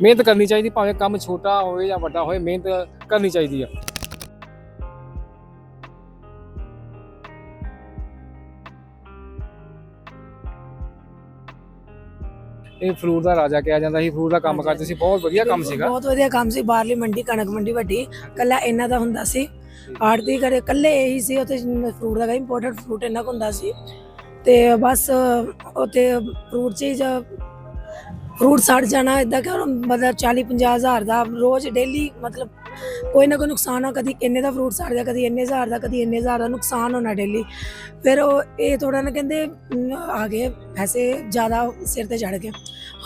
ਮਿਹਨਤ ਕਰਨੀ ਚਾਹੀਦੀ ਭਾਵੇਂ ਕੰਮ ਛੋਟਾ ਹੋਵੇ ਜਾਂ ਵੱਡਾ ਹੋਵੇ ਮਿਹਨਤ ਕਰਨੀ ਚਾਹੀਦੀ ਆ। ਇਹ ਫਰੂਟ ਦਾ ਰਾਜਾ ਕਿਹਾ ਜਾਂਦਾ ਸੀ ਫਰੂਟ ਦਾ ਕੰਮ ਕਰਦੇ ਸੀ ਬਹੁਤ ਵਧੀਆ ਕੰਮ ਸੀਗਾ। ਬਹੁਤ ਵਧੀਆ ਕੰਮ ਸੀ ਬਾਹਰਲੀ ਮੰਡੀ ਕਣਕ ਮੰਡੀ ਵੱਡੀ ਕੱਲਾ ਇਹਨਾਂ ਦਾ ਹੁੰਦਾ ਸੀ। ਆੜਤੀ ਕਰੇ ਕੱਲੇ ਇਹੀ ਸੀ ਉੱਥੇ ਫਰੂਟ ਦਾ ਇੰਪੋਰਟਡ ਫਰੂਟ ਇਹਨਾਂ ਕੋਲ ਹੁੰਦਾ ਸੀ। ਤੇ ਬਸ ਉੱਥੇ ਫਰੂਟ ਚੀਜ਼ ਫਰੂਟ ਸੜ ਜਾਣਾ ਇਦਾਂ ਕਿ ਮਤਲਬ 40 50 ਹਜ਼ਾਰ ਦਾ ਰੋਜ਼ ਡੇਲੀ ਮਤਲਬ ਕੋਈ ਨਾ ਕੋਈ ਨੁਕਸਾਨ ਆ, ਕਦੀ ਇੰਨੇ ਦਾ ਫਰੂਟ ਸੜ ਜਾ ਕਦੀ ਇੰਨੇ ਹਜ਼ਾਰ ਦਾ, ਕਦੀ ਇੰਨੇ ਹਜ਼ਾਰ ਦਾ ਨੁਕਸਾਨ ਹੋਣਾ ਡੇਲੀ ਫਿਰ ਉਹ ਇਹ ਥੋੜਾ ਨਾ ਕਹਿੰਦੇ ਆ ਗਏ ਪੈਸੇ ਜ਼ਿਆਦਾ ਸਿਰ ਤੇ ਚੜ ਗਏ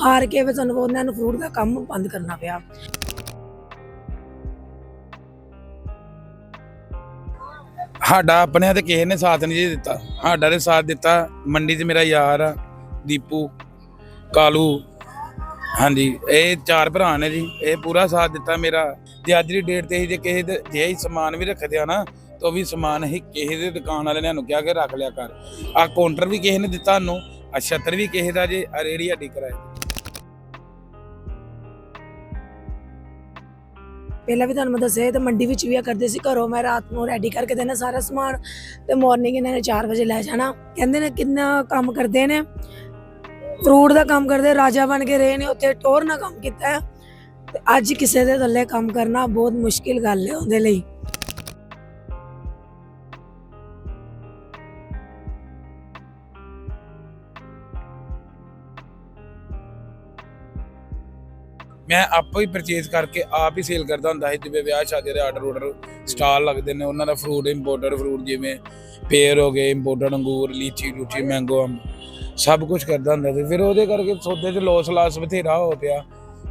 ਹਾਰ ਕੇ ਫਿਰ ਤੁਹਾਨੂੰ ਉਹਨਾਂ ਨੂੰ ਫਰੂਟ ਦਾ ਕੰਮ ਬੰਦ ਕਰਨਾ ਪਿਆ। ਸਾਡਾ ਆਪਣਿਆਂ ਤੇ ਕਿਸੇ ਨੇ ਸਾਥ ਨਹੀਂ ਜੀ ਦਿੱਤਾ। ਸਾਡਾ ਤੇ ਸਾਥ ਦਿੱਤਾ ਮੰਡੀ 'ਚ ਮੇਰਾ ਯਾਰ ਆ, ਦੀਪੂ, ਕਾਲੂ ਹਾਂਜੀ, ਇਹ ਚਾਰ ਭਰਾ ਨੇ ਜੀ, ਇਹ ਪੂਰਾ ਸਾਥ ਦਿੱਤਾ ਮੇਰਾ। ਜੇ ਅੱਜ ਦੀ ਡੇਟ ਤੇ ਹੀ ਜੇ ਕਿਸੇ ਦੇ ਜੇ ਅਸੀਂ ਸਮਾਨ ਵੀ ਰੱਖਦੇ ਆ ਨਾ, ਤਾਂ ਵੀ ਸਮਾਨ ਹੀ ਕਿਸੇ ਦੇ ਦੁਕਾਨ ਵਾਲੇ ਨੇ ਸਾਨੂੰ ਕਿਹਾ ਕਿ ਰੱਖ ਲਿਆ ਕਰ। ਆ ਕਾਊਂਟਰ ਵੀ ਕਿਸੇ ਨੇ ਦਿੱਤਾ ਸਾਨੂੰ ਆ ਛੱਤਰ ਵੀ ਕਿਸੇ ਦਾ ਜੇ ਆ ਰੇੜੀ ਹੱਡੀ ਕਰਾਏ ਪਹਿਲਾਂ ਵੀ ਤੁਹਾਨੂੰ ਮੈਂ ਦੱਸਿਆ, ਇਹ ਤਾਂ ਮੰਡੀ ਵਿੱਚ ਵੀ ਆ ਕਰਦੇ ਸੀ, ਘਰੋਂ ਮੈਂ ਰਾਤ ਨੂੰ ਰੈਡੀ ਕਰਕੇ ਦੇਣਾ ਸਾਰਾ ਸਮਾਨ, ਤੇ ਮਾਰਨਿੰਗ ਇਹਨਾਂ ਨੇ 4 ਵਜੇ ਲੈ ਜਾਣਾ। ਕਹਿੰਦੇ ਨੇ ਕਿੰਨਾ ਕੰਮ ਕਰਦੇ ਨੇ ਫਰੂਟ ਦਾ ਕੰਮ ਕਰਦੇ, ਰਾਜਾ ਬਣ ਕੇ ਰਹੇ ਨੇ, ਉੱਥੇ ਟੋਰ ਨਾਲ ਕੰਮ ਕੀਤਾ ਹੈ। ਤੇ ਅੱਜ ਕਿਸੇ ਦੇ ਥੱਲੇ ਕੰਮ ਕਰਨਾ ਬਹੁਤ ਮੁਸ਼ਕਿਲ ਗੱਲ ਹੈ ਉਹਦੇ ਲਈ। ਮੈਂ ਆਪੇ ਹੀ ਪਰਚੇਸ ਕਰਕੇ ਆਪ ਹੀ ਸੇਲ ਕਰਦਾ ਹੁੰਦਾ ਸੀ, ਜਿਵੇਂ ਵਿਆਹ ਸ਼ਾਦੀ ਦੇ ਆਰਡਰ ਆਰਡਰ ਸਟਾਲ ਲੱਗਦੇ ਨੇ, ਉਹਨਾਂ ਦਾ ਫਰੂਟ ਇੰਪੋਰਟਡ ਫਰੂਟ ਜਿਵੇਂ ਪੇਰ ਹੋ ਗਏ ਇੰਪੋਰਟਡ ਅੰਗੂਰ, ਲੀਚੀ, ਲੂਚੀ ਮੈਂਗੋ ਅੰਬ। ਸਭ ਕੁਝ ਕਰਦਾ ਹੁੰਦਾ ਸੀ। ਫਿਰ ਉਹਦੇ ਕਰਕੇ ਸੌਦੇ 'ਚ ਲੋਸ ਲਾਸ ਬਥੇਰਾ ਹੋ ਪਿਆ।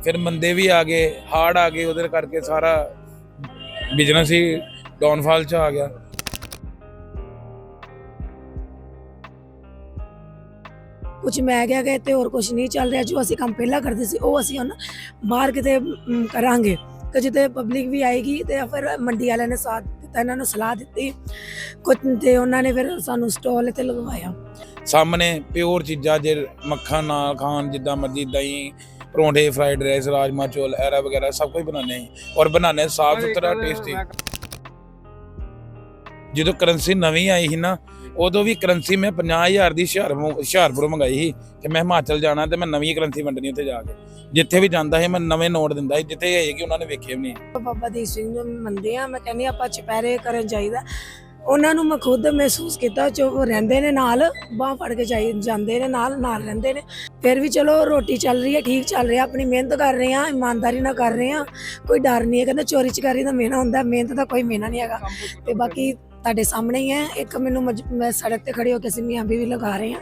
ਫਿਰ ਮੰਦੇ ਵੀ ਆ ਗਏ ਹਾਰਡ ਆ ਗਏ ਉਹਦੇ ਕਰਕੇ ਸਾਰਾ ਬਿਜ਼ਨਸ ਹੀ ਡਾਊਨਫਾਲ 'ਚ ਆ ਗਿਆ। ਕੁਝ ਮੈਂ ਗਿਆ ਗਏ ਤੇ ਹੋਰ ਕੁਝ ਨਹੀਂ ਚੱਲ ਰਿਹਾ। ਜੋ ਅਸੀਂ ਕੰਮ ਪਹਿਲਾਂ ਕਰਦੇ ਸੀ, ਉਹ ਅਸੀਂ ਹੁਣ ਬਾਹਰ ਕਿਤੇ ਕਰਾਂਗੇ। ਕਿ ਜਿੱਤੇ ਪਬਲਿਕ ਵੀ ਆਏਗੀ ਤੇ ਫਿਰ ਮੰਡੀ ਵਾਲਿਆਂ ਨੇ ਸਾਥ ਦਿੱਤਾ, ਇਹਨਾਂ ਨੂੰ ਸਲਾਹ ਦਿੱਤੀ। ਕੁਝ ਤੇ ਉਹਨਾਂ ਨੇ ਫਿਰ ਸਾਨੂੰ ਸਟਾਲ ਤੇ ਲਗਵਾਇਆ। ਸਾਹਮਣੇ ਪਿਓਰ ਚੀਜ਼ਾਂ ਜੇ ਮੱਖਣ ਨਾਲ ਖਾਣ ਜਿੱਦਾਂ ਮਰਜ਼ੀ ਦਹੀਂ ਪਰੌਂਠੇ ਫਰਾਈਡ ਰਾਈਸ ਰਾਜਮਾ ਚੌਲ ਐਰਾ ਵਗੈਰਾ ਸਭ ਕੁਝ ਬਣਾਉਂਦੇ ਹਾਂ ਔਰ ਬਣਾਉਂਦੇ ਸਾਫ਼ ਸੁਥਰਾ ਟੇਸਟੀ ਜਦੋਂ ਕਰੰਸੀ ਨਵੀਂ ਆਈ ਸੀ ਨਾ ਉਦੋਂ ਵੀ ਕਰੰਸੀ ਮੈਂ 50000 ਦੀ ਹੁਸ਼ਿਆਰਪੁਰ ਮੰਗਾਈ ਸੀ ਕਿ ਮੈਂ ਹਿਮਾਚਲ ਜਾਣਾ ਤੇ ਮੈਂ ਨਵੀਂ ਕਰੰਸੀ ਵੰਡਣੀ ਉੱਥੇ ਜਾ ਕੇ। ਜਿੱਥੇ ਵੀ ਜਾਂਦਾ ਸੀ ਮੈਂ ਨਵੇਂ ਨੋਟ ਦਿੰਦਾ ਸੀ ਜਿੱਥੇ ਹੈਗੀ ਉਹਨਾਂ ਨੇ ਵੇਖੇ ਵੀ ਨਹੀਂ। ਬਾਬਾ ਦੀਪ ਸਿੰਘ ਨੂੰ ਮੰਨਦੇ ਆ ਮੈਂ ਕਹਿੰਦੀ ਆਪਾਂ ਚੁਪਹਿਰੇ ਕਰਨ ਚਾਹੀਦਾ ਉਹਨਾਂ ਨੂੰ ਮੈਂ ਖੁਦ ਮਹਿਸੂਸ ਕੀਤਾ ਜੋ ਰਹਿੰਦੇ ਨੇ ਨਾਲ, ਬਾਹ ਫੜ ਕੇ ਜਾਈ ਜਾਂਦੇ ਨੇ ਨਾਲ ਨਾਲ ਰਹਿੰਦੇ ਨੇ। ਫਿਰ ਵੀ ਚਲੋ ਰੋਟੀ ਚੱਲ ਰਹੀ ਹੈ, ਠੀਕ ਚੱਲ ਰਿਹਾ, ਆਪਣੀ ਮਿਹਨਤ ਕਰ ਰਹੇ ਆ ਇਮਾਨਦਾਰੀ ਨਾਲ ਕਰ ਰਹੇ ਆ ਕੋਈ ਡਰ ਨਹੀਂ ਹੈ, ਕਹਿੰਦਾ ਚੋਰੀ ਚਕਾਰੀ ਦਾ ਮਿਹਨਾ ਹੁੰਦਾ, ਮਿਹਨਤ ਦਾ ਕੋਈ ਮਿਹਨਾ ਨਹੀਂ ਹੈਗਾ। ਤੇ ਬਾਕੀ ਤੁਹਾਡੇ ਸਾਹਮਣੇ ਹੀ ਹੈ, ਇੱਕ ਮੈਨੂੰ ਮਜ- ਮੈਂ ਸੜਕ ਤੇ ਖੜੀ ਹੋ ਕੇ ਅਸੀਂ ਸਿਮੀਆਂ ਵੀ ਲਗਾ ਰਹੇ ਆ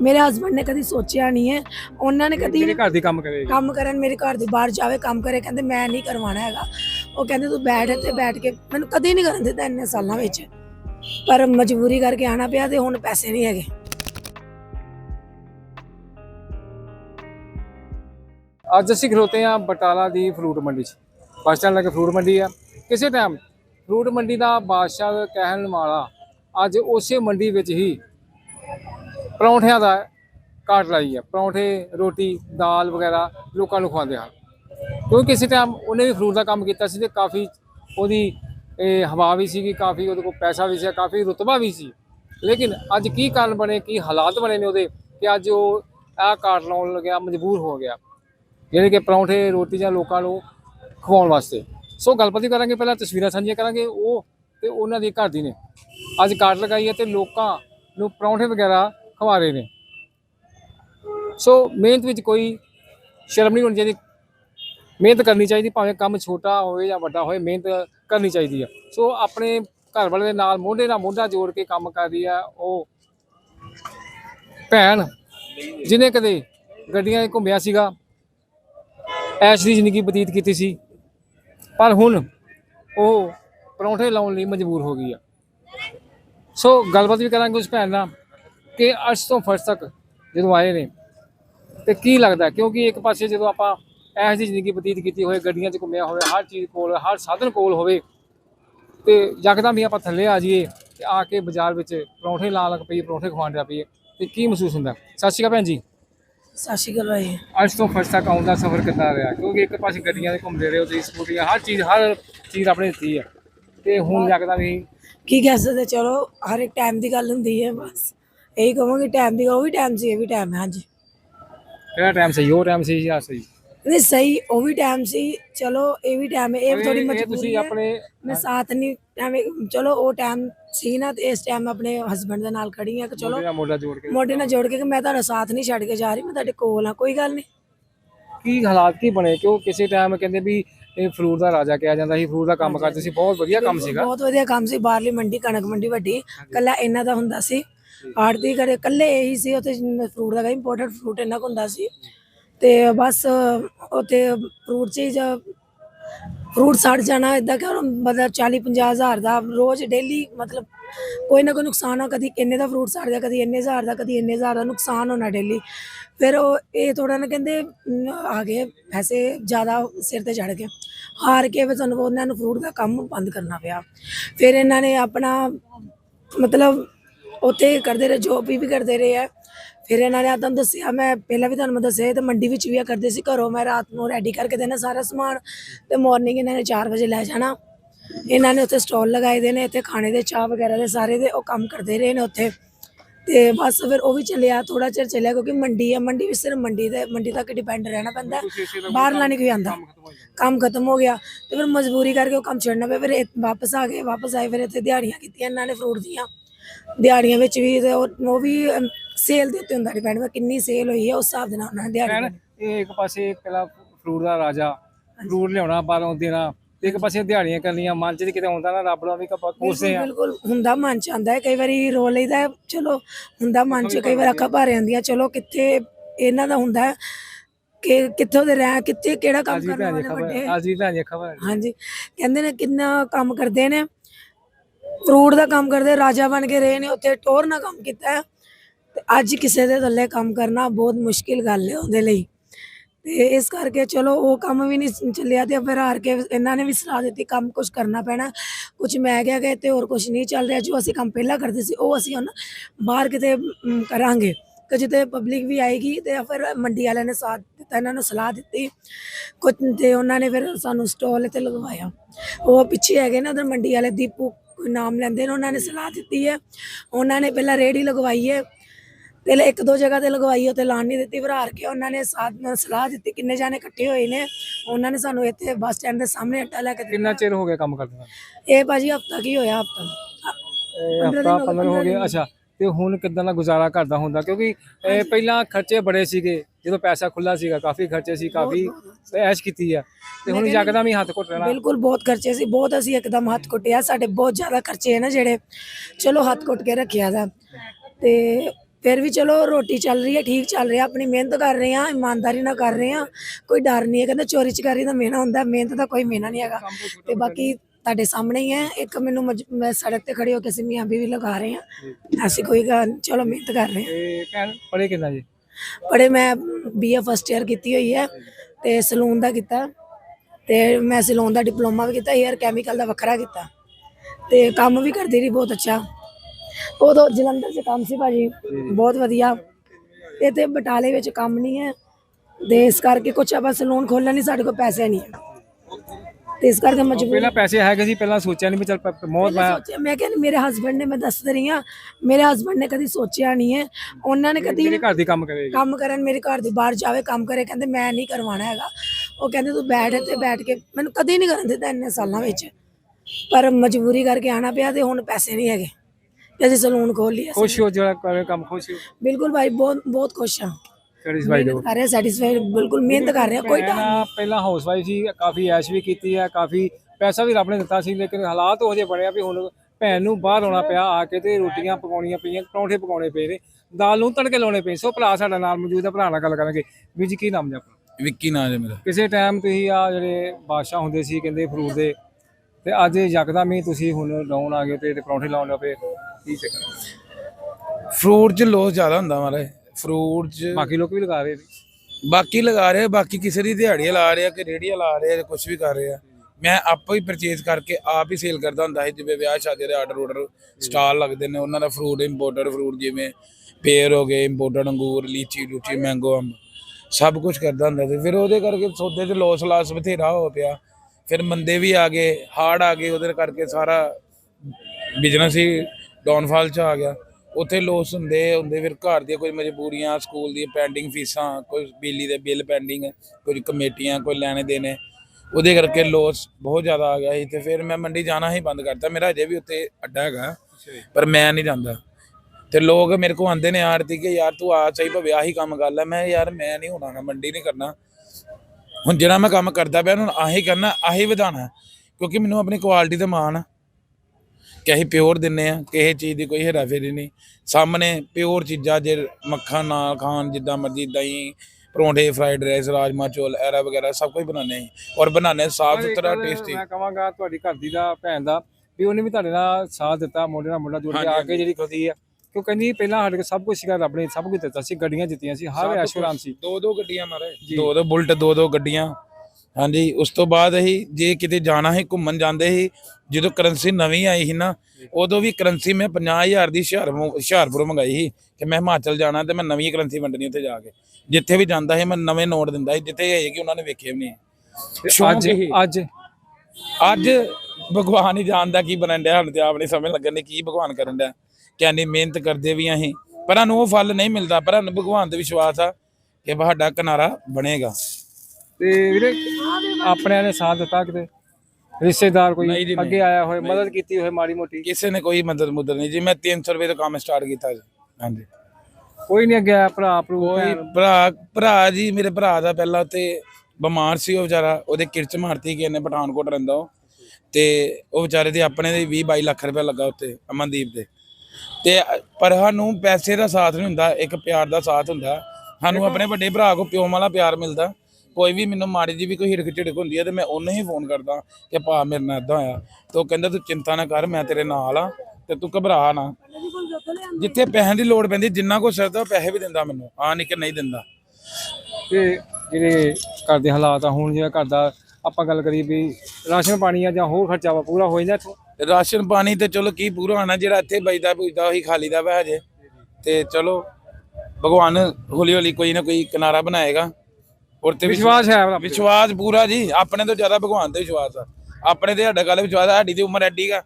ਮੇਰੇ ਹਸਬੰਡ ਨੇ ਕਦੀ ਸੋਚਿਆ ਨਹੀਂ ਹੈ। ਉਹਨਾਂ ਨੇ ਕਦੀ ਮੇਰੇ ਘਰ ਦੀ ਕੰਮ ਕਰੇਗੀ। ਕੰਮ ਕਰਨ ਮੇਰੇ ਘਰ ਦੇ ਬਾਹਰ ਜਾਵੇ ਕੰਮ ਕਰੇ ਕਹਿੰਦੇ ਮੈਂ ਨਹੀਂ ਕਰਵਾਉਣਾ ਹੈਗਾ। ਉਹ ਕਹਿੰਦੇ ਤੂੰ ਬੈਠ ਇੱਥੇ ਬੈਠ ਕੇ ਮੈਨੂੰ ਕਦੇ ਨਹੀਂ ਕਰਨ ਦਿੱਤਾ ਇੰਨੇ ਸਾਲਾਂ ਵਿੱਚ। ਪਰ ਮਜਬੂਰੀ ਕਰਕੇ ਆਣਾ ਪਿਆ ਤੇ ਹੁਣ ਪੈਸੇ ਨਹੀਂ ਹੈਗੇ। ਅੱਜ ਅਸੀਂ ਖਲੋਤੇ ਆ ਬਟਾਲਾ ਦੀ ਫਰੂਟ ਮੰਡੀ 'ਚ। ਬੱਸ ਸਟੈਂਡ ਲੱਗੇ ਫਰੂਟ ਮੰਡੀ ਆ। ਕਿਸੇ ਟਾਈਮ ਫਰੂਟ ਮੰਡੀ ਦਾ ਬਾਦਸ਼ਾਹ ਕਹਿਣ ਵਾਲਾ ਅੱਜ ਉਸੇ ਮੰਡੀ ਵਿੱਚ ਹੀ ਪਰੌਂਠਿਆਂ ਦਾ ਕਾਟ ਲਾਈ ਹੈ ਪਰੌਂਠੇ, ਰੋਟੀ, ਦਾਲ ਵਗੈਰਾ ਲੋਕਾਂ ਨੂੰ ਖਵਾਉਂਦੇ ਹਨ। ਕਿਉਂਕਿ ਕਿਸੇ ਟਾਈਮ ਉਹਨੇ ਵੀ ਫਰੂਟ ਦਾ ਕੰਮ ਕੀਤਾ ਸੀ ਤੇ ਕਾਫੀ ਉਹਦੀ, ਇਹ ਹਵਾ ਵੀ ਸੀਗੀ, ਕਾਫੀ ਉਹਦੇ ਕੋਲ ਪੈਸਾ ਵੀ ਸੀ, ਕਾਫੀ ਰੁਤਬਾ ਵੀ ਸੀ। ਲੇਕਿਨ ਅੱਜ ਕੀ ਕਾਰਨ ਬਣੇ, ਕੀ ਹਾਲਾਤ ਬਣੇ ਨੇ ਉਹਦੇ ਕਿ ਅੱਜ ਉਹ ਆਹ ਕਾਟ ਲਾਉਣ ਲੱਗਿਆ, ਮਜਬੂਰ ਹੋ ਗਿਆ। ਜਿਹੜੇ ਕਿ ਪਰੌਂਠੇ, ਰੋਟੀ ਜਾਂ ਲੋਕਾਂ ਨੂੰ ਖਵਾਉਣ ਵਾਸਤੇ। ਸੋ ਗੱਲਬਾਤ ਕਰਾਂਗੇ, ਪਹਿਲਾਂ ਤਸਵੀਰਾਂ ਸਾਂਝੀਆਂ ਕਰਾਂਗੇ, ਉਹ ਤੇ ਉਹਨਾਂ ਦੇ ਘਰ ਦੀ ਨੇ। ਅੱਜ ਕਾਟ ਲਗਾਈ ਹੈ ਤੇ ਲੋਕਾਂ ਨੂੰ ਪਰੌਂਠੇ ਵਗੈਰਾ ਖਵਾ ਰਹੇ ਨੇ। ਸੋ ਮਿਹਨਤ ਵਿੱਚ ਕੋਈ ਸ਼ਰਮ ਨਹੀਂ ਹੋਣੀ ਚਾਹੀਦੀ। ਮਿਹਨਤ ਕਰਨੀ ਚਾਹੀਦੀ, ਭਾਵੇਂ ਕੰਮ ਛੋਟਾ ਹੋਵੇ ਜਾਂ ਵੱਡਾ ਹੋਵੇ, ਮਿਹਨਤ ਕਰਨੀ ਚਾਹੀਦੀ ਆ। ਸੋ ਆਪਣੇ ਘਰ ਵਾਲੇ ਦੇ ਨਾਲ ਮੋਢੇ ਨਾਲ ਮੋਢਾ ਜੋੜ ਕੇ ਕੰਮ ਕਰ ਰਹੀ ਆ ਉਹ ਭੈਣ, ਜਿਹਨੇ ਕਦੇ ਗੱਡੀਆਂ 'ਚ ਘੁੰਮਿਆ ਸੀਗਾ, ਐਸ਼ ਦੀ ਜ਼ਿੰਦਗੀ ਬਤੀਤ ਕੀਤੀ ਸੀ, ਪਰ ਹੁਣ ਉਹ ਪਰੌਂਠੇ ਲਾਉਣ ਲਈ ਮਜਬੂਰ ਹੋ ਗਈ ਆ। ਸੋ ਗੱਲਬਾਤ ਵੀ ਕਰਾਂਗੇ ਉਸ ਭੈਣ ਨਾਲ। ਕਿ ਅੱਜ ਤੋਂ ਫਰਜ਼ ਤੱਕ ਜਦੋਂ ਆਏ ਨੇ ਤੇ ਕੀ ਲੱਗਦਾ ਕਿਉਂਕਿ ਇੱਕ ਪਾਸੇ ਜਦੋਂ ਆਪਾਂ ਐਸ਼ ਦੀ ਜ਼ਿੰਦਗੀ ਬਤੀਤ ਕੀਤੀ ਹੋਏ ਗੱਡੀਆਂ 'ਚ ਘੁੰਮਿਆ ਹੋਵੇ ਹਰ ਚੀਜ਼ ਕੋਲ ਹਰ ਸਾਧਨ ਕੋਲ ਹੋਵੇ ਤੇ ਯਕਦਮ ਹੀ ਆਪਾਂ ਥੱਲੇ ਆ ਜਾਈਏ ਤੇ ਆ ਕੇ ਬਾਜ਼ਾਰ ਵਿੱਚ ਪਰੌਂਠੇ ਲਾਉਣ ਲੱਗ ਪਈਏ ਪਰੌਂਠੇ ਖਵਾਉਣ ਲੱਗ ਪਈਏ ਤੇ ਕੀ ਮਹਿਸੂਸ ਹੁੰਦਾ? ਸਤਿ ਸ਼੍ਰੀ ਅਕਾਲ ਭੈਣ ਜੀ। ਸਤਿ ਸ਼੍ਰੀ ਅਕਾਲ ਭਾਈ। ਅੱਜ ਤੋਂ ਫਸਟ ਤੱਕ ਆਉਣ ਦਾ ਸਫ਼ਰ ਕਿੱਦਾਂ ਰਿਹਾ? ਕਿਉਂਕਿ ਇੱਕ ਪਾਸੇ ਗੱਡੀਆਂ ਦੇ ਘੁੰਮਦੇ ਰਹੇ ਹੋ ਤੁਸੀਂ ਸਕੂਟੀਆਂ ਹਰ ਚੀਜ਼ ਹਰ ਚੀਜ਼ ਆਪਣੇ ਦਿੱਤੀ ਹੈ। ਤੇ ਹੁਣ ਲੱਗਦਾ ਵੀ ਕੀ ਕਹਿ ਸਕਦੇ? ਚਲੋ ਹਰ ਇੱਕ ਟਾਈਮ ਦੀ ਗੱਲ ਹੁੰਦੀ ਹੈ ਬਸ। ਇਹੀ ਕਹਾਂਗੇ ਟਾਈਮ ਦੀ ਉਹ ਵੀ ਟਾਈਮ ਸੀ ਇਹ ਵੀ ਟਾਈਮ ਹੈ ਹਾਂਜੀ ਕਿਹੜਾ ਟਾਈਮ ਸਹੀ ਉਹ ਟਾਈਮ ਸਹੀ ਜਾਂ ਸਹੀ? ਨਹੀਂ ਸਹੀ ਉਹ ਵੀ ਟਾਈਮ ਸੀ। ਚਲੋ ਇਹ ਵੀ ਟਾਈਮ ਹੈ ਇਹ ਥੋੜੀ ਮਜਬੂਰੀ ਤੁਸੀਂ ਆਪਣੇ ਮੈਂ ਸਾਥ ਨਹੀਂ ਐਵੇਂ ਚਲੋ ਉਹ ਟਾਈਮ ਸੀ ਨਾ ਤੇ ਇਸ ਟਾਈਮ ਆਪਣੇ ਹਸਬੰਡ ਦੇ ਨਾਲ ਖੜੀ ਆ ਕਿ ਚਲੋ ਮੋਢਾ ਜੋੜ ਕੇ ਮੋਢੇ ਨਾਲ ਜੋੜ ਕੇ ਕਿ ਮੈਂ ਤੁਹਾਡਾ ਸਾਥ ਨਹੀਂ ਛੱਡ ਕੇ ਜਾ ਰਹੀ ਮੈਂ ਤੁਹਾਡੇ ਕੋਲ ਆ ਕੋਈ ਗੱਲ ਨਹੀਂ। ਕੀ ਹਾਲਾਤ ਕੀ ਬਣੇ? ਕਿਉਂ ਕਿਸੇ ਟਾਈਮ ਕਹਿੰਦੇ ਵੀ ਇਹ ਫਰੂਟ ਦਾ ਰਾਜਾ ਕਿਹਾ ਜਾਂਦਾ ਸੀ ਫਰੂਟ ਦਾ ਕੰਮ ਕਰਦੇ ਸੀ ਬਹੁਤ ਵਧੀਆ ਕੰਮ ਸੀਗਾ। ਬਹੁਤ ਵਧੀਆ ਕੰਮ ਸੀ ਬਾਹਰਲੀ ਮੰਡੀ ਕਣਕ ਮੰਡੀ ਵੱਡੀ ਕੱਲਾ ਇਹਨਾਂ ਦਾ ਹੁੰਦਾ ਸੀ। ਆੜਤੀ ਕਰੇ ਕੱਲੇ ਇਹੀ ਸੀ, ਉੱਥੇ ਫਰੂਟ ਦਾ ਇੰਪੋਰਟਡ ਫਰੂਟ ਇਹਨਾਂ ਕੋਲ ਹੁੰਦਾ ਸੀ। ਤੇ ਬਸ ਉੱਥੇ ਫਰੂਟ ਚ ਹੀ ਜ- ਫਰੂਟ ਸੜ ਜਾਣਾ ਇਦਾਂ ਕਿ ਮਤਲਬ 40 50 ਹਜ਼ਾਰ ਦਾ ਰੋਜ਼ ਡੇਲੀ ਮਤਲਬ ਕੋਈ ਨਾ ਕੋਈ ਨੁਕਸਾਨ ਹੋ ਕਦੀ ਇੰਨੇ ਦਾ ਫਰੂਟ ਸੜ ਜਾ ਕਦੀ ਇੰਨੇ ਹਜ਼ਾਰ ਦਾ, ਕਦੀ ਇੰਨੇ ਹਜ਼ਾਰ ਦਾ ਨੁਕਸਾਨ ਹੋਣਾ ਡੇਲੀ ਫਿਰ ਉਹ ਇਹ ਥੋੜਾ ਨਾ ਕਹਿੰਦੇ ਆ ਗਏ ਪੈਸੇ ਜ਼ਿਆਦਾ ਸਿਰ ਤੇ ਚੜ ਗਏ। ਹਾਰ ਕੇ ਫਿਰ ਸਾਨੂੰ ਉਹਨਾਂ ਨੂੰ ਫਰੂਟ ਦਾ ਕੰਮ ਬੰਦ ਕਰਨਾ ਪਿਆ। ਫਿਰ ਇਹਨਾਂ ਨੇ ਆਪਣਾ ਮਤਲਬ ਉੱਥੇ ਕਰਦੇ ਰਹੇ ਜੋਬ ਵੀ ਵੀ ਕਰਦੇ ਰਹੇ ਆ। ਫਿਰ ਇਹਨਾਂ ਨੇ ਆ ਤੁਹਾਨੂੰ ਦੱਸਿਆ ਮੈਂ ਪਹਿਲਾਂ ਵੀ ਤੁਹਾਨੂੰ ਮੈਂ ਦੱਸਿਆ ਇਹ ਤਾਂ ਮੰਡੀ ਵਿੱਚ ਵੀ ਆ ਕਰਦੇ ਸੀ ਘਰੋਂ ਮੈਂ ਰਾਤ ਨੂੰ ਰੈਡੀ ਕਰਕੇ ਦੇਣਾ ਸਾਰਾ ਸਮਾਨ ਤੇ ਮਾਰਨਿੰਗ ਇਹਨਾਂ ਨੇ 4 ਵਜੇ ਲੈ ਜਾਣਾ। ਇਹਨਾਂ ਨੇ ਉੱਥੇ ਸਟਾਲ ਲਗਾਏ ਦੇ ਨੇ ਇੱਥੇ ਖਾਣੇ ਦੇ ਚਾਹ ਵਗੈਰਾ ਦੇ ਸਾਰੇ ਦੇ ਉਹ ਕੰਮ ਕਰਦੇ ਰਹੇ ਨੇ ਉੱਥੇ। ਤੇ ਬਸ ਫਿਰ ਉਹ ਵੀ ਚੱਲਿਆ ਥੋੜਾ ਚਿਰ ਚੱਲਿਆ ਕਿਉਂਕਿ ਮੰਡੀ ਹੈ ਮੰਡੀ ਵੀ ਸਿਰਫ ਮੰਡੀ ਦੇ ਮੰਡੀ ਤੱਕ ਡਿਪੈਂਡ ਰਹਿਣਾ ਪੈਂਦਾ। ਹੈ। ਬਾਹਰ ਨਹੀਂ ਕੋਈ ਆਂਦਾ ਕੰਮ ਖਤਮ ਹੋ ਗਿਆ ਤੇ ਫਿਰ ਮਜਬੂਰੀ ਕਰਕੇ ਉਹ ਕੰਮ ਛੱਡਣਾ ਪਿਆ ਫਿਰ ਇਹ ਵਾਪਸ ਆ ਗਏ ਵਾਪਸ ਆਏ ਫਿਰ ਇੱਥੇ ਦਿਹਾੜੀਆਂ ਕੀਤੀਆਂ ਇਹਨਾਂ ਨੇ ਫਰੂਟ ਦੀਆਂ। ਦਿਹਾੜੀਆਂ ਵਿੱਚ ਵੀ ਤੇ ਉਹ ਉਹ ਵੀ ਸੇਲ ਦੇ ਉੱਤੇ ਹੁੰਦਾ ਡਿਪੈਂਡ ਕਿੰਨੀ ਸੇਲ ਹੋਈ ਹੈ ਉਸ ਹਿਸਾਬ ਦੇ ਨਾਲ ਉਹਨਾਂ ਨੇ ਦਿਹਾੜੀਆਂ ਭੈਣ ਇਹ ਇੱਕ ਪਾਸੇ ਪਹਿਲਾਂ ਫਰੂਟ ਦਾ ਰਾਜਾ ਫਰੂਟ ਲਿਆਉਣਾ ਬਾਹਰੋਂ ਦੇਣਾ। ਤੇ ਇੱਕ ਪਾਸੇ ਦਿਹਾੜੀਆਂ ਕਰਨੀਆਂ ਮਨ ਚ ਕਿਤੇ ਆਉਂਦਾ ਨਾ ਰੱਬ ਦਾ ਵੀ ਕਪਾ ਕੋਸੇ ਆ। ਬਿਲਕੁਲ ਹੁੰਦਾ ਮਨ ਚ ਆਉਂਦਾ ਹੈ। ਕਈ ਵਾਰੀ ਰੋ ਲਈਦਾ ਹੈ, ਚਲੋ ਹੁੰਦਾ ਮਨ ਚ ਕਈ ਵਾਰ ਅੱਖਾਂ ਭਰ ਜਾਂਦੀਆਂ। ਚਲੋ ਕਿੱਥੇ ਇਹਨਾਂ ਦਾ ਹੁੰਦਾ ਹੈ ਕਿ ਕਿੱਥੋਂ ਦੇ ਰਹਿ ਕਿੱਥੇ ਕਿਹੜਾ ਕੰਮ ਅੱਜ ਵੀ ਕਰਨ ਭੈਣ ਜੀ ਵਾਲੇ ਵੱਡੇ। ਖਬਰ ਅੱਜ ਵੀ ਭੈਣ ਜੀ ਖਬਰ ਹਾਂਜੀ। ਕਹਿੰਦੇ ਨੇ ਕਿੰਨਾ ਕੰਮ ਕਰਦੇ ਨੇ। ਫਰੂਟ ਦਾ ਕੰਮ ਕਰਦੇ ਰਾਜਾ ਬਣ ਕੇ ਰਹੇ ਨੇ ਉੱਥੇ ਟੋਰ ਨਾਲ ਕੰਮ ਕੀਤਾ ਹੈ। ਤੇ ਅੱਜ ਕਿਸੇ ਦੇ ਥੱਲੇ ਕੰਮ ਕਰਨਾ ਬਹੁਤ ਮੁਸ਼ਕਿਲ ਗੱਲ ਹੈ ਉਹਦੇ ਲਈ। ਤੇ ਇਸ ਕਰਕੇ ਚਲੋ ਉਹ ਕੰਮ ਵੀ ਨਹੀਂ ਚੱਲਿਆ ਤੇ ਫਿਰ ਹਾਰ ਕੇ ਇਹਨਾਂ ਨੇ ਵੀ ਸਲਾਹ ਦਿੱਤੀ ਕੰਮ ਕੁਝ ਕਰਨਾ ਪੈਣਾ। ਕੁਝ ਮੈਂ ਕਿਹਾ ਕਿ ਤੇ ਹੋਰ ਕੁਝ ਨਹੀਂ ਚੱਲ ਰਿਹਾ ਜੋ ਅਸੀਂ ਕੰਮ ਪਹਿਲਾਂ ਕਰਦੇ ਸੀ ਉਹ ਅਸੀਂ ਹੁਣ ਬਾਹਰ ਕਿਤੇ ਅਮ, ਕਰਾਂਗੇ। ਕਿ ਜਿੱਤੇ ਪਬਲਿਕ ਵੀ ਆਏਗੀ ਤੇ ਫਿਰ ਮੰਡੀ ਵਾਲਿਆਂ ਨੇ ਸਾਥ ਦਿੱਤਾ ਇਹਨਾਂ ਨੂੰ ਸਲਾਹ ਦਿੱਤੀ। ਕੁਝ ਤੇ ਉਹਨਾਂ ਨੇ ਫਿਰ ਸਾਨੂੰ ਸਟਾਲ ਇੱਥੇ ਲਗਵਾਇਆ। ਉਹ ਪਿੱਛੇ ਹੈਗੇ ਨਾ ਉਧਰ ਮੰਡੀ ਵਾਲੇ ਦੀਪੂ ਕੋਈ ਨਾਮ ਲੈਂਦੇ ਨੇ ਉਹਨਾਂ ਨੇ ਸਲਾਹ ਦਿੱਤੀ ਹੈ। ਉਹਨਾਂ ਨੇ ਪਹਿਲਾਂ ਰੇੜੀ ਲਗਵਾਈ ਹੈ ਤੇ ਇੱਕ ਦੋ ਜਗ੍ਹਾ ਤੇ ਲਗਵਾਈ ਉਹ ਤੇ ਲਾਣ ਨਹੀਂ ਦਿੱਤੀ ਫਿਰ ਹਾਰ ਕੇ ਉਹਨਾਂ ਨੇ ਸਾਥ ਨਾਲ ਸਲਾਹ ਦਿੱਤੀ ਕਿੰਨੇ ਜਾਣੇ ਇਕੱਠੇ ਹੋਏ ਨੇ ਉਹਨਾਂ ਨੇ ਸਾਨੂੰ ਇੱਥੇ ਬੱਸ ਸਟੈਂਡ ਦੇ ਸਾਹਮਣੇ ਅੱਡਾ ਲੈ ਕੇ ਕਿੰਨਾ ਦਿੱਤਾ ਚਿਰ ਹੋ ਗਿਆ ਕੰਮ ਕਰਦੇ ਨੂੰ? ਇਹ ਭਾਜੀ ਹਫਤਾ ਕੀ ਹੋਇਆ ਹਫਤਾ। ਹਫਤਾ ਹੋ ਗਏ, 15 ਹੋ ਪੰਦਰਾਂ ਗਏ ਦਿਨ। ਅੱਛਾ। ਤੇ ਹੁਣ ਕਿਦਾਂ ਦਾ ਗੁਜ਼ਾਰਾ ਕਰਦਾ ਹੁੰਦਾ? ਕਿਉਂਕਿ ਇਹ ਪਹਿਲਾਂ ਖਰਚੇ ਬੜੇ ਸੀਗੇ। ਜਦੋਂ ਪੈਸਾ ਖੁੱਲਾ ਸੀਗਾ ਕਾਫੀ ਖਰਚੇ ਸੀ ਕਾਫੀ ਐਸ਼ ਕੀਤੀ ਆ। ਤੇ ਹੁਣ ਜਕਦਮ ਹੀ ਹੱਥ ਘੁੱਟ ਲੈਣਾ ਬਿਲਕੁਲ ਬਹੁਤ ਖਰਚੇ ਸੀ ਬਹੁਤ ਅਸੀਂ ਇੱਕਦਮ ਹੱਥ ਕੁੱਟਿਆ ਸਾਡੇ ਬਹੁਤ ਜ਼ਿਆਦਾ ਖਰਚੇ ਹੈ ਨਾ ਜਿਹੜੇ। ਚਲੋ ਹੱਥ ਕੁੱਟ ਕੇ ਰੱਖਿਆ ਦਾ। ਤੇ ਫਿਰ ਵੀ ਚਲੋ ਰੋਟੀ ਚੱਲ ਰਹੀ ਹੈ ਠੀਕ ਚੱਲ ਰਿਹਾ। ਆਪਣੀ ਮਿਹਨਤ ਕਰ ਰਹੇ ਹਾਂ ਇਮਾਨਦਾਰੀ ਨਾਲ ਕਰ ਰਹੇ ਹਾਂ। ਕੋਈ ਡਰ ਨਹੀਂ ਹੈ। ਕਹਿੰਦਾ ਚੋਰੀ ਚਕਾਰੀ ਦਾ ਮਿਹਨਾ ਹੁੰਦਾ ਮਿਹਨਤ ਦਾ ਕੋਈ ਮਿਹਨਾ ਨਹੀਂ ਹੈਗਾ। ਤੇ ਬਾਕੀ ਤੁਹਾਡੇ ਸਾਹਮਣੇ ਹੀ ਹੈ। ਇੱਕ ਮੈਨੂੰ ਮੈਂ ਸੜਕ ਤੇ ਖੜੇ ਹੋ ਕੇ ਅਸੀਂ ਮੀਆਂ ਵੀ ਲਗਾ ਰਹੇ ਹਾਂ। ਅਸੀਂ ਕੋਈ ਗੱਲ ਚਲੋ ਮਿਹਨਤ ਕਰ ਰਹੇ ਹਾਂ। ਤੇ ਭੈਣ ਪੜੇ ਕਿੰਨਾ ਜੀ? ਪੜੇ ਮੈਂ ਬੀਏ ਫਸਟ ਇਅਰ ਕੀਤੀ ਹੋਈ ਹੈ ਤੇ ਸਲੂਨ ਦਾ ਕੀਤਾ ਤੇ ਮੈਂ ਸਲੂਨ ਦਾ ਡਿਪਲੋਮਾ ਵੀ ਕੀਤਾ ਏਅਰ ਕੈਮੀਕਲ ਦਾ ਵੱਖਰਾ ਕੀਤਾ ਤੇ ਕੰਮ ਵੀ ਕਰਦੀ ਰਹੀ ਬਹੁਤ ਅੱਛਾ। ਉਦੋਂ ਜਲੰਧਰ 'ਚ ਕੰਮ ਸੀ ਭਾਜੀ, ਬਹੁਤ ਵਧੀਆ। ਇਹ ਤੇ ਬਟਾਲੇ ਵਿੱਚ ਕੰਮ ਨਹੀਂ ਹੈ ਤੇ ਇਸ ਕਰਕੇ ਕੁਛ ਆਪਾਂ ਸਲੂਨ ਖੋਲਣ ਲਈ ਸਾਡੇ ਕੋਲ ਪੈਸੇ ਨਹੀਂ ਹੈ। ਤੇ ਇਸ ਕਰਕੇ ਮਜਬੂਰ ਪਹਿਲਾਂ ਪੈਸੇ ਹੈਗੇ ਸੀ ਪਹਿਲਾਂ ਸੋਚਿਆ ਨਹੀਂ ਵੀ ਚੱਲ ਪ- ਮੌਤ ਮੈਂ ਸੋਚਿਆ ਮੈਂ ਕਹਿੰਦੀ ਮੇਰੇ ਹਸਬੰਡ ਨੇ ਮੈਂ ਦੱਸ ਰਹੀ ਹਾਂ ਮੇਰੇ ਹਸਬੰਡ ਨੇ ਕਦੀ ਸੋਚਿਆ ਨਹੀਂ ਹੈ। ਉਹਨਾਂ ਨੇ ਕਦੀ ਘਰ ਦੀ ਕੰਮ ਕਰੇਗੀ। ਕੰਮ ਕਰਨ ਮੇਰੇ ਘਰ ਦੇ ਬਾਹਰ ਜਾਵੇ ਕੰਮ ਕਰੇ ਕਹਿੰਦੇ ਮੈਂ ਨਹੀਂ ਕਰਵਾਉਣਾ ਹੈਗਾ। ਉਹ ਕਹਿੰਦੇ ਤੂੰ ਬੈਠ ਇੱਥੇ ਬੈਠ ਕੇ ਮੈਨੂੰ ਕਦੇ ਨਹੀਂ ਕਰਨ ਦਿੱਤਾ ਇੰਨੇ ਸਾਲਾਂ ਵਿੱਚ। ਪਰ ਮਜਬੂਰੀ ਕਰਕੇ ਆਣਾ ਪਿਆ ਤੇ ਹੁਣ ਪੈਸੇ ਨਹੀਂ ਹੈਗੇ। ਤੇ ਅਸੀਂ ਸਲੂਨ ਖੋਲ ਲਿਆ ਖੁਸ਼ ਹੋ ਜਿਹੜਾ ਕਰੇ ਕੰਮ ਖੁਸ਼ ਹੋ। ਬਿਲਕੁਲ ਭਾਈ ਬਹੁਤ ਬਹੁਤ ਖੁਸ਼ ਹਾਂ। ਸੈਟੀਸਫਾਈਡ ਹੋ। ਮਿਹਨਤ ਕਰ ਰਹੇ ਸੈਟੀਸਫਾਈਡ ਬਿਲਕੁਲ ਮਿਹਨਤ ਕਰ ਰਹੇ ਹਾਂ, ਕੋਈ ਡਰ ਨਹੀਂ ਪਹਿਲਾਂ ਪਹਿਲਾਂ ਹਾਊਸ ਵਾਈਫ ਸੀ ਕਾਫੀ ਐਸ਼ ਵੀ ਕੀਤੀ ਹੈ ਕਾਫੀ ਪੈਸਾ ਵੀ ਰੱਬ ਨੇ ਦਿੱਤਾ ਸੀ ਲੇਕਿਨ ਹਾਲਾਤ ਉਹ ਜਿਹੇ ਬਣੇ ਆ ਵੀ ਹੁਣ ਭੈਣ ਨੂੰ ਬਾਹਰ ਆਉਣਾ ਪਿਆ ਆ ਕੇ ਤੇ ਰੋਟੀਆਂ ਪਕਾਉਣੀਆਂ ਪਈਆਂ ਪਰੌਂਠੇ ਪਕਾਉਣੇ ਪਏ ਨੇ ਦਾਲ ਨੂੰ ਤੜਕੇ ਲਾਉਣੇ ਪਏ ਸੋ ਭਰਾ ਸਾਡਾ ਨਾਲ ਮੌਜੂਦ ਹੈ ਭਰਾ ਨਾਲ ਗੱਲ ਕਰਾਂਗੇ। ਵੀ ਜੀ ਕੀ ਨਾਮ ਜੀ ਆਪਣਾ? ਵਿੱਕੀ ਨਾਂ ਜੇ ਮੇਰਾ। ਕਿਸੇ ਟਾਈਮ ਤੁਸੀਂ ਆ ਜਿਹੜੇ ਬਾਦਸ਼ਾਹ ਹੁੰਦੇ ਸੀ ਕਹਿੰਦੇ ਫਰੂਟ ਦੇ ਤੇ ਅੱਜ ਯਕਦਮ ਹੀ ਤੁਸੀਂ ਹੁਣ ਲਾਉਣ ਆ ਗਏ ਤੇ ਤੇ ਪਰੌਂਠੇ ਲਾਉਣ ਲੱਗ ਪਏ ਕੀ ਚੱਕਰ? ਫਰੂਟ 'ਚ ਲੋਸ ਜ਼ਿਆਦਾ ਹੁੰਦਾ ਮਾਰੇ ਫਰੂਟ 'ਚ ਬਾਕੀ ਲੋਕ ਵੀ ਲਗਾ ਰਹੇ ਨੇ ਬਾਕੀ ਲਗਾ ਰਹੇ ਬਾਕੀ ਕਿਸੇ ਦੀ ਦਿਹਾੜੀਆਂ ਲਾ ਰਹੇ ਆ ਕਿ ਰੇੜੀਆਂ ਲਾ ਰਹੇ ਆ ਕੁਝ ਵੀ ਕਰ ਰਹੇ ਆ। ਮੈਂ ਆਪੇ ਹੀ ਪਰਚੇਜ਼ ਕਰਕੇ ਆਪ ਹੀ ਸੇਲ ਕਰਦਾ ਹੁੰਦਾ ਸੀ ਜਿਵੇਂ ਵਿਆਹ ਸ਼ਾਦੀ ਦੇ ਆਰਡਰ ਆਰਡਰ ਸਟਾਲ ਲੱਗਦੇ ਨੇ ਉਹਨਾਂ ਦਾ ਫਰੂਟ ਇੰਪੋਰਟਡ ਫਰੂਟ ਜਿਵੇਂ ਪੇਰ ਹੋ ਗਏ ਇੰਪੋਰਟਡ ਅੰਗੂਰ ਲੀਚੀ ਲੂਚੀ ਮੈਂਗੋ ਅੰਬ ਸਭ ਕੁਝ ਕਰਦਾ ਹੁੰਦਾ ਸੀ। ਫਿਰ ਉਹਦੇ ਕਰਕੇ ਸੌਦੇ 'ਚ ਲੋਸ ਲਾਸ ਬਥੇਰਾ ਹੋ ਪਿਆ। ਫਿਰ ਮੰਦੇ ਵੀ ਆ ਗਏ ਹਾਰਡ ਆ ਗਏ ਉਹਦੇ ਕਰਕੇ ਸਾਰਾ ਬਿਜ਼ਨਸ ਹੀ ਡਾਊਨਫਾਲ 'ਚ ਆ ਗਿਆ। ਉੱਥੇ ਲੋਸ ਹੁੰਦੇ ਹੁੰਦੇ ਫਿਰ ਘਰ ਦੀਆਂ ਕੋਈ ਮਜਬੂਰੀਆਂ ਸਕੂਲ ਦੀਆਂ ਪੈਂਡਿੰਗ ਫੀਸਾਂ ਕੋਈ ਬਿਜਲੀ ਦੇ ਬਿੱਲ ਪੈਂਡਿੰਗ ਕੁਝ ਕਮੇਟੀਆਂ ਕੋਈ ਲੈਣੇ ਦੇਣੇ। ਉਹਦੇ ਕਰਕੇ ਲੋਸ ਬਹੁਤ ਜ਼ਿਆਦਾ ਆ ਗਿਆ ਸੀ ਤੇ ਫਿਰ ਮੈਂ ਮੰਡੀ ਜਾਣਾ ਹੀ ਬੰਦ ਕਰਤਾ। ਮੇਰਾ ਅਜੇ ਵੀ ਉੱਥੇ ਅੱਡਾ ਹੈਗਾ ਪਰ ਮੈਂ ਨਹੀਂ ਜਾਂਦਾ। ਤੇ ਲੋਕ ਮੇਰੇ ਕੋਲ ਆਂਦੇ ਨੇ ਆੜਤੀ ਕਿ ਯਾਰ ਤੂੰ ਆ ਸਹੀ ਭਵੇ ਆਹੀ ਕੰਮ ਕਰ ਲੈ। ਮੈਂ ਯਾਰ ਮੈਂ ਨਹੀਂ ਹੋਣਾ ਮੰਡੀ ਨਹੀਂ ਕਰਨਾ। ਹੁਣ ਜਿਹੜਾ ਮੈਂ ਕੰਮ ਕਰਦਾ ਪਿਆ ਹੁਣ ਆਹੀ ਕਰਨਾ ਆਹੀ ਵਧਾਣਾ ਕਿਉਂਕਿ ਮੈਨੂੰ ਆਪਣੀ ਕੁਆਲਿਟੀ ਤੇ ਮਾਣ ਆ। ਕਿ ਅਸੀਂ ਪਿਓਰ ਦਿੰਨੇ ਆ ਕਿਸੇ ਚੀਜ਼ ਦੀ ਕੋਈ ਹੇਰਾਫੇਰੀ ਨਹੀਂ। ਸਾਹਮਣੇ ਪਿਓਰ ਚੀਜ਼ਾਂ ਜੇ ਮੱਖਣ ਨਾਲ ਖਾਣ ਜਿੱਦਾਂ ਮਰਜ਼ੀ ਦਹੀਂ ਪਰੌਂਠੇ ਫਰਾਈਡ ਰਾਈਸ ਰਾਜਮਾ ਚੌਲ ਐਰਾ ਵਗੈਰਾ ਸਭ ਕੁਝ ਬਣਾਉਂਦੇ ਹਾਂ ਔਰ ਬਣਾਉਂਦੇ ਸਾਫ਼ ਸੁਥਰਾ ਟੇਸਟੀ ਮੈਂ ਕਹਾਂਗਾ ਤੁਹਾਡੀ ਘਰ ਦੀ ਦਾ ਭੈਣ ਦਾ ਵੀ ਉਹਨੇ ਵੀ ਤੁਹਾਡੇ ਨਾਲ ਸਾਥ ਦਿੱਤਾ ਮੋਢੇ ਨਾਲ ਮੋਢਾ ਜੋੜ ਕੇ ਆ ਕੇ ਜਿਹੜੀ ਖੁਦੀ ਆ। ਕਿਉਂ ਕਹਿੰਦੀ ਪਹਿਲਾਂ ਸਾਡੇ ਕੋਲ ਸਭ ਕੁਝ ਸੀਗਾ ਰੱਬ ਨੇ ਸਭ ਕੁਝ ਦਿੱਤਾ ਸੀ ਗੱਡੀਆਂ ਦਿੱਤੀਆਂ ਸੀ ਹਰ ਐਸ਼ੋਰਾਮ ਸੀ। ਦੋ ਦੋ ਗੱਡੀਆਂ ਮਾਰੇ। ਦੋ ਦੋ ਬੁਲਟ ਦੋ ਦੋ ਗੱਡੀਆਂ। ਹਾਂਜੀ ਉਸ ਤੋਂ ਬਾਅਦ ਅਸੀਂ ਜੇ ਕਿਤੇ ਜਾਣਾ ਹੈ ਘੁੰਮਣ ਜਾਂਦੇ ਸੀ ਜਦੋਂ ਕਰੰਸੀ ਨਵੀਂ ਆਈ ਸੀ ਨਾ ਉਦੋਂ ਵੀ ਕਰੰਸੀ ਮੈਂ 50000 ਦੀ ਹੁਸ਼ਿਆਰਪੁਰ ਮੰਗਾਈ ਸੀ ਕਿ ਮੈਂ ਹਿਮਾਚਲ ਜਾਣਾ ਤੇ ਮੈਂ ਨਵੀਂ ਕਰੰਸੀ ਵੰਡਣੀ ਉੱਥੇ ਜਾ ਕੇ। ਜਿੱਥੇ ਵੀ ਜਾਂਦਾ ਸੀ ਮੈਂ ਨਵੇਂ ਨੋਟ ਦਿੰਦਾ ਸੀ ਜਿੱਥੇ ਹੈ ਕਿ ਉਹਨਾਂ ਨੇ ਵੇਖੇ ਵੀ ਨਹੀਂ ਅੱਜ। ਅੱਜ? ਅੱਜ ਭਗਵਾਨ ਹੀ ਜਾਣਦਾ ਕੀ ਬਣਨ ਡਿਆ ਹੁਣ ਤੇ ਆਪਣੇ ਸਮਝ ਲੱਗਣ ਨੇ ਕੀ ਭਗਵਾਨ ਕਰਨ ਡਿਆ। ਕਿੰਨੀ ਮਿਹਨਤ ਕਰਦੇ ਵੀ ਅਸੀਂ ਪਰ ਸਾਨੂੰ ਉਹ ਫਲ ਨਹੀਂ ਮਿਲਦਾ ਪਰ ਸਾਨੂੰ ਭਗਵਾਨ ਤੇ ਵਿਸ਼ਵਾਸ ਆ ਕਿ ਸਾਡਾ ਕਿਨਾਰਾ ਬਣੇਗਾ। ਤੇ ਵੀਰੇ ਆਪਣਿਆਂ ਨੇ ਸਾਥ ਦਿੱਤਾ ਕਿਤੇ? ਰਿਸ਼ਤੇਦਾਰ ਕੋਈ ਨਹੀਂ ਜੀ, ਨਹੀਂ। ਅੱਗੇ ਆਇਆ ਹੋਏ ਮਦਦ ਕੀਤੀ ਹੋਏ ਮਾੜੀ ਮੋਟੀ? ਕਿਸੇ ਨੇ ਕੋਈ ਮਦਦ ਮੁਦਦ ਨਹੀਂ ਜੀ ਮੈਂ 300 ਰੁਪਏ ਤੋਂ ਕੰਮ ਸਟਾਰਟ ਕੀਤਾ ਜੀ। ਹਾਂਜੀ। ਕੋਈ ਨਹੀਂ ਅੱਗੇ ਆਇਆ ਭਰਾ ਭਰੂ ਕੋਈ ਭੈਣ? ਭਰਾ ਭਰਾ ਜੀ ਮੇਰੇ ਭਰਾ ਦਾ ਪਹਿਲਾਂ ਉੱਤੇ ਬਿਮਾਰ ਸੀ ਉਹ ਵਿਚਾਰਾ ਉਹਦੇ ਕਿਰਚ ਮਾਰਤੀ ਕਿ ਇਹਨੇ ਪਠਾਨਕੋਟ ਰਹਿੰਦਾ ਉਹ। ਤੇ ਉਹ ਵਿਚਾਰੇ ਦੇ ਆਪਣੇ ਦੇ 20 22 ਲੱਖ ਰੁਪਏ ਲੱਗਾ ਉੱਤੇ ਅਮਨਦੀਪ ਦੇ। ਤੇ ਪਰ ਸਾਨੂੰ ਪੈਸੇ ਦਾ ਸਾਥ ਨਹੀਂ ਹੁੰਦਾ ਇੱਕ ਪਿਆਰ ਦਾ ਸਾਥ ਹੁੰਦਾ। ਸਾਨੂੰ ਆਪਣੇ ਵੱਡੇ ਭਰਾ ਕੋ ਪਿਓ ਵਾਲਾ ਪਿਆਰ ਮਿਲਦਾ। ਕੋਈ ਵੀ ਮੈਨੂੰ ਮਾੜੀ ਜੀ ਵੀ ਕੋਈ ਹਿਰਕ ਝਿੜਕ ਹੁੰਦੀ ਹੈ ਤੇ ਮੈਂ ਉਹਨੂੰ ਹੀ ਫੋਨ ਕਰਦਾ ਕਿ ਭਾ ਮੇਰੇ ਨਾਲ ਇਦਾਂ ਹੋਇਆ। ਤੇ ਉਹ ਕਹਿੰਦਾ ਤੂੰ ਚਿੰਤਾ ਨਾ ਕਰ ਮੈਂ ਤੇਰੇ ਨਾਲ ਆ ਤੇ ਤੂੰ ਘਬਰਾ ਨਾ। ਜਿੱਥੇ ਪੈਸਿਆਂ ਦੀ ਲੋੜ ਪੈਂਦੀ ਜਿੰਨਾ ਕੋ ਸਰਦਾ ਪੈਸੇ ਵੀ ਦਿੰਦਾ ਮੈਨੂੰ। ਆ ਨਹੀਂ ਕਿ ਨਹੀਂ ਦਿੰਦਾ। ਤੇ ਜਿਹੜੇ ਘਰ ਦੇ ਹਾਲਾਤ ਆ ਹੁਣ ਜਿਵੇਂ ਘਰ ਦਾ ਆਪਾਂ ਗੱਲ ਕਰੀਏ ਵੀ ਰਾਸ਼ਨ ਪਾਣੀ ਆ ਜਾਂ ਹੋਰ ਖਰਚਾ ਵਾ ਪੂਰਾ ਹੋ ਜਾਂਦਾ ਇੱਥੋਂ? ਰਾਸ਼ਨ ਪਾਣੀ ਤੇ ਚਲੋ ਕੀ ਪੂਰਾ ਆਣਾ ਜਿਹੜਾ ਇੱਥੇ ਬਚਦਾ ਪੁੱਜਦਾ ਉਹੀ ਖਾਲੀ ਦਾ ਵਾ ਹਜੇ। ਤੇ ਚਲੋ ਭਗਵਾਨ ਹੌਲੀ ਹੌਲੀ ਕੋਈ ਨਾ ਕੋਈ ਕਿਨਾਰਾ ਬਣਾਏਗਾ। ਔਰ ਤੇ ਵਿਸ਼ਵਾਸ ਹੈ। ਵਿਸ਼ਵਾਸ ਪੂਰਾ ਜੀ। ਆਪਣੇ ਤੋਂ ਜ਼ਿਆਦਾ ਭਗਵਾਨ ਤੇ ਵਿਸ਼ਵਾਸ ਆ। ਆਪਣੇ ਤੇ ਸਾਡਾ ਗੱਲ ਵਿਸ਼ਵਾਸ ਆ ਸਾਡੀ ਤੇ ਉਮਰ ਐਡੀ ਗਾ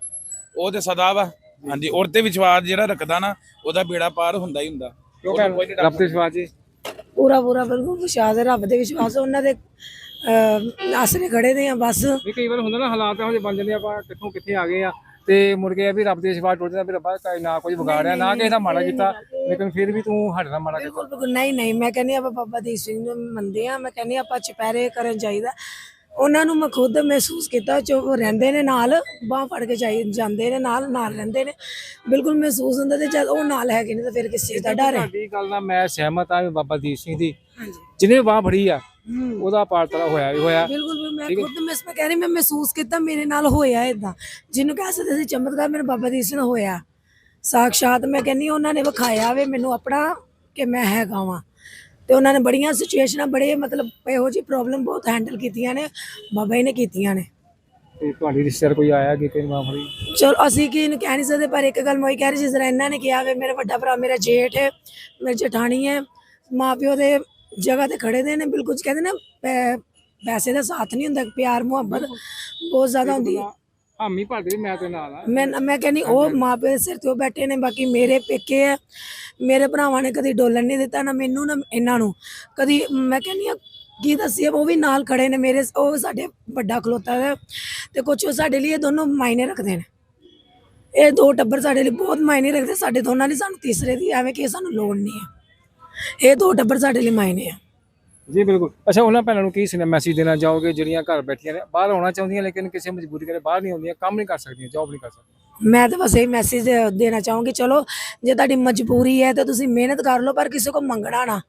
ਉਹ ਤੇ ਸਦਾ ਵਾ। ਹਾਂਜੀ ਔਰ ਤੇ ਵਿਸ਼ਵਾਸ ਜਿਹੜਾ ਰੱਖਦਾ ਨਾ ਉਹਦਾ ਬੇੜਾ ਪਾਰ ਹੁੰਦਾ ਹੀ ਹੁੰਦਾ। ਕਿਉਂ ਭੈਣ ਰੱਬ ਤੇ ਵਿਸ਼ਵਾਸ ਜੀ? ਪੂਰਾ ਪੂਰਾ ਬਿਲਕੁਲ ਵਿਸ਼ਵਾਸ ਹੈ ਰੱਬ ਦੇ ਵਿਸ਼ਵਾਸ ਉਹਨਾਂ ਦੇ ਆਸਰੇ ਖੜੇ ਦੇ ਆ ਬਸ। ਵੀ ਕਈ ਵਾਰ ਹੁੰਦਾ ਨਾ ਹਾਲਾਤ ਇਹੋ ਜਿਹੇ ਬਣ ਜਾਂਦੇ ਆਪਾਂ ਕਿੱਥੋਂ ਕਿੱਥੇ ਆ ਗਏ ਆ। ਤੇ ਮੁੜ ਕੇ ਇਹ ਵੀ ਰੱਬ ਦੇ ਵਿਸ਼ਵਾਸ ਟੁੱਟ ਜਾਂਦਾ ਵੀ ਰੱਬਾ ਤਾਂ ਨਾ ਕੋਈ ਵਿਗਾੜਿਆ ਨਾ ਕਿਸੇ ਦਾ ਮਾੜਾ ਕੀਤਾ ਲੇਕਿਨ ਫਿਰ ਵੀ ਤੂੰ ਸਾਡੇ ਨਾਲ ਮਾੜਾ ਕੀਤਾ। ਬਿਲਕੁਲ ਬਿਲਕੁਲ ਨਹੀਂ ਨਹੀਂ ਮੈਂ ਕਹਿੰਦੀ ਆਪਾਂ ਬਾਬਾ ਦੀਪ ਸਿੰਘ ਨੂੰ ਮੰਨਦੇ ਆ ਮੈਂ ਕਹਿੰਦੀ ਆਪਾਂ ਚੁਪਹਿਰੇ ਕਰਨ ਚਾਹੀਦਾ ਉਹਨਾਂ ਨੂੰ ਮੈਂ ਖੁਦ ਮਹਿਸੂਸ ਕੀਤਾ ਜੋ ਉਹ ਰਹਿੰਦੇ ਨੇ ਨਾਲ ਬਾਹ ਫੜ ਕੇ ਜਾਈ ਜਾਂਦੇ ਨੇ ਨਾਲ ਨਾਲ ਰਹਿੰਦੇ ਨੇ। ਬਿਲਕੁਲ ਮਹਿਸੂਸ ਹੁੰਦਾ ਤੇ ਜਦ ਉਹ ਨਾਲ ਹੈਗੇ ਨੇ ਤਾਂ ਫਿਰ ਕਿਸ ਚੀਜ਼ ਦਾ ਡਰ ਹੈ। ਤੁਹਾਡੀ ਗੱਲ ਨਾਲ ਮੈਂ ਸਹਿਮਤ ਆ ਬਾਬਾ ਦੀਪ ਸਿੰਘ ਦੀ ਜਿਹਨੇ ਬਾਹ ਫੜੀ ਆ ਉਹਦਾ ਪਾਰਤਲਾ ਹੋਇਆ ਵੀ ਹੋਇਆ। ਬਿਲਕੁਲ ਵੀ ਮੈਂ ਖੁਦ ਮੈਂ ਇਸ ਮੈਂ ਕਹਿ ਰਹੀ ਮੈਂ ਮਹਿਸੂਸ ਕੀਤਾ ਮੇਰੇ ਨਾਲ ਹੋਇਆ ਇਦਾਂ ਜਿਹਨੂੰ ਕਹਿ ਸਕਦੇ ਸੀ ਚਮਤਕਾਰ ਮੇਰੇ ਬਾਬਾ ਦੀਪ ਸਿੰਘ ਨਾਲ ਹੋਇਆ। ਸਾਖਸ਼ਾਤ ਮੈਂ ਕਹਿੰਨੀ ਉਹਨਾਂ ਨੇ ਵਿਖਾਇਆ ਵੇ ਮੈਨੂੰ ਆਪਣਾ ਕਿ ਮੈਂ ਹੈਗਾ ਵਾਂ। ਤੇ ਉਹਨਾਂ ਨੇ ਬੜੀਆਂ ਸਿਚੁਏਸ਼ਨਾਂ ਬੜੇ ਮਤਲਬ ਇਹੋ ਜਿਹੀ ਪ੍ਰੋਬਲਮ ਬਹੁਤ ਹੈਂਡਲ ਕੀਤੀਆਂ ਨੇ ਬਾਬਾ ਜੀ ਨੇ ਕੀਤੀਆਂ ਨੇ। ਤੇ ਤੁਹਾਡੀ ਰਿਸ਼ਤੇਦਾਰ ਕੋਈ ਆਇਆ ਕਿ ਕੋਈ ਫੜੀ ਚਲੋ ਅਸੀਂ ਕੀ ਇਹਨੂੰ ਕਹਿ ਨਹੀਂ ਸਕਦੇ ਪਰ ਇੱਕ ਗੱਲ ਮੈਂ ਕਹਿ ਰਹੀ ਸੀ ਜਰਾ ਇਹਨਾਂ ਨੇ ਕਿਹਾ ਵੇ ਮੇਰਾ ਵੱਡਾ ਭਰਾ ਮੇਰਾ ਜੇਠ ਹੈ ਮੇਰੀ ਜਠਾਣੀ ਹੈ ਮਾਪਿਓ ਦੇ ਜਗ੍ਹਾ ਤੇ ਖੜੇ ਦੇ ਨੇ ਬਿਲਕੁਲ ਕਹਿੰਦੇ ਨਾ ਪੈ- ਪੈਸੇ ਦਾ ਸਾਥ ਨਹੀਂ ਹੁੰਦਾ ਪਿਆਰ ਮੁਹੱਬਤ ਬਹੁਤ ਜ਼ਿਆਦਾ ਹੁੰਦੀ ਹੈ। ਹਾਮੀ ਭਰਦੇ ਵੀ ਮੈਂ ਤੇ ਨਾਲ ਆ ਮੈਂ ਮੈਂ ਕਹਿੰਨੀ ਉਹ ਮਾਪੇ ਦੇ ਸਿਰ ਤੇ ਉਹ ਬੈਠੇ ਨੇ ਬਾਕੀ ਮੇਰੇ ਪੇਕੇ ਆ ਮੇਰੇ ਭਰਾਵਾਂ ਨੇ ਕਦੀ ਡੋਲਣ ਨਹੀਂ ਦਿੱਤਾ ਨਾ ਮੈਨੂੰ ਨਾ ਇਹਨਾਂ ਨੂੰ। ਕਦੀ ਮੈਂ ਕਹਿੰਨੀ ਆ ਕੀ ਦੱਸੀਏ ਉਹ ਵੀ ਨਾਲ ਖੜੇ ਨੇ ਮੇਰੇ ਉਹ ਸਾਡੇ ਵੱਡਾ ਖਲੋਤਾ ਹੈ ਤੇ ਕੁਝ ਉਹ ਸਾਡੇ ਲਈ ਇਹ ਦੋਨੋਂ ਮਾਇਨੇ ਰੱਖਦੇ ਨੇ। ਇਹ ਦੋ ਟੱਬਰ ਸਾਡੇ ਲਈ ਬਹੁਤ ਮਾਇਨੇ ਰੱਖਦੇ ਸਾਡੇ ਦੋਨਾਂ ਲਈ ਸਾਨੂੰ ਤੀਸਰੇ ਦੀ ਐਵੇਂ ਕਿ ਸਾਨੂੰ ਲੋੜ ਨਹੀਂ ਹੈ। ਇਹ ਦੋ ਟੱਬਰ ਸਾਡੇ ਲਈ ਮਾਇਨੇ ਆ। ਜੀ ਬਿਲਕੁਲ। ਅੱਛਾ ਉਹਨਾਂ ਭੈਣਾਂ ਨੂੰ ਕੀ ਮੈਸੇਜ ਦੇਣਾ ਚਾਹੋਗੇ? ਜਿਹੜੀਆਂ ਘਰ ਬੈਠੀਆਂ ਨੇ ਬਾਹਰ ਆਉਣਾ ਚਾਹੁੰਦੀਆਂ ਲੇਕਿਨ ਕਿਸੇ ਮਜਬੂਰੀ ਕਰਕੇ ਬਾਹਰ ਨਹੀਂ ਆਉਂਦੀਆਂ ਕੰਮ ਨਹੀਂ ਕਰ ਸਕਦੀਆਂ ਜੌਬ ਨਹੀਂ ਕਰ ਸਕਦੀਆਂ। ਮੈਂ ਤਾਂ ਬਸ ਇਹ ਮੈਸੇਜ ਦੇਣਾ ਚਾਹੂੰਗੀ ਚਲੋ ਜੇ ਤੁਹਾਡੀ ਮਜਬੂਰੀ ਹੈ ਤਾਂ ਤੁਸੀਂ ਮਿਹਨਤ ਕਰ ਲਓ ਪਰ ਕਿਸੇ ਕੋ ਮੰਗਣਾ ਨਾ।